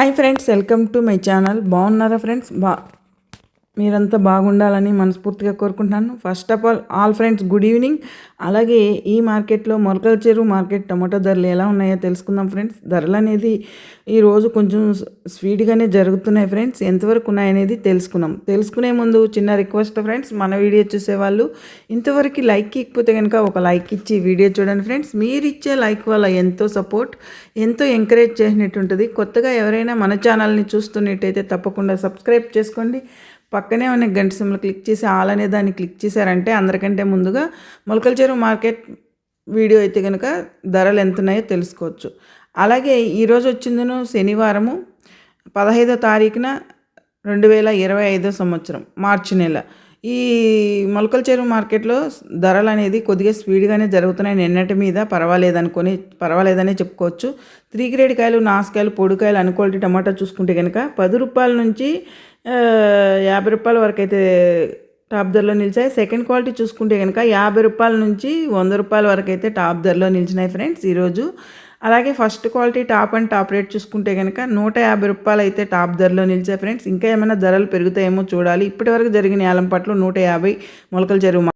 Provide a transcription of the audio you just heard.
Hi friends welcome to my channel బాగున్నారా friends బా మీరంతా బాగుండాలని మనస్ఫూర్తిగా కోరుకుంటున్నాను. First of all all friends good evening అలాగే ఈ మార్కెట్లో మొలకల చెరువు మార్కెట్ టమాటో ధరలు ఎలా ఉన్నాయో తెలుసుకుందాం ఫ్రెండ్స్ ధరలు అనేది ఈరోజు కొంచెం స్వీట్గానే జరుగుతున్నాయి ఫ్రెండ్స్ ఎంతవరకు ఉన్నాయనేది తెలుసుకున్నాం తెలుసుకునే ముందు చిన్న రిక్వెస్ట్ ఫ్రెండ్స్ మన వీడియో చూసేవాళ్ళు ఇంతవరకు లైక్ ఇకపోతే కనుక ఒక లైక్ ఇచ్చి వీడియో చూడండి ఫ్రెండ్స్ మీరు ఇచ్చే లైక్ వల్ల ఎంతో సపోర్ట్ ఎంతో ఎంకరేజ్ చేసినట్టు ఉంటుంది కొత్తగా ఎవరైనా మన ఛానల్ని చూస్తున్నట్టయితే తప్పకుండా సబ్స్క్రైబ్ చేసుకోండి. పక్కనే ఉన్న గంట సిమ్లు క్లిక్ చేసి ఆల్ అనే దాన్ని క్లిక్ చేశారంటే అందరికంటే ముందుగా మొలకల చెరువు మార్కెట్ వీడియో అయితే కనుక ధరలు ఎంత ఉన్నాయో తెలుసుకోవచ్చు. అలాగే ఈరోజు వచ్చిందను శనివారము పదహైదో తారీఖున రెండు వేల ఇరవై ఐదో సంవత్సరం మార్చి నెల. ఈ మొలకల చెరువు మార్కెట్లో ధరలు అనేది కొద్దిగా స్పీడ్గానే జరుగుతున్నాయి. నిన్నటి మీద పర్వాలేదనుకొని పర్వాలేదనే చెప్పుకోవచ్చు. త్రీ గ్రేడ్ కాయలు నాసుకాయలు పొడికాయలు అనుకోల్టీ టమాటా చూసుకుంటే కనుక పది రూపాయల నుంచి యాభై రూపాయల వరకు అయితే టాప్ ధరలో నిలిచాయి. సెకండ్ క్వాలిటీ చూసుకుంటే కనుక యాభై రూపాయల నుంచి వంద రూపాయల వరకు అయితే టాప్ ధరలో నిలిచినాయి ఫ్రెండ్స్. ఈరోజు అలాగే first quality top and top rate చూసుకుంటే కనుక నూట యాభై రూపాయలు అయితే టాప్ ధరలో నిలిచాయి ఫ్రెండ్స్. ఇంకా ఏమైనా ధరలు పెరుగుతాయేమో చూడాలి. ఇప్పటివరకు జరిగిన ఏలం పట్లు నూట యాభై మొలకల చెరువు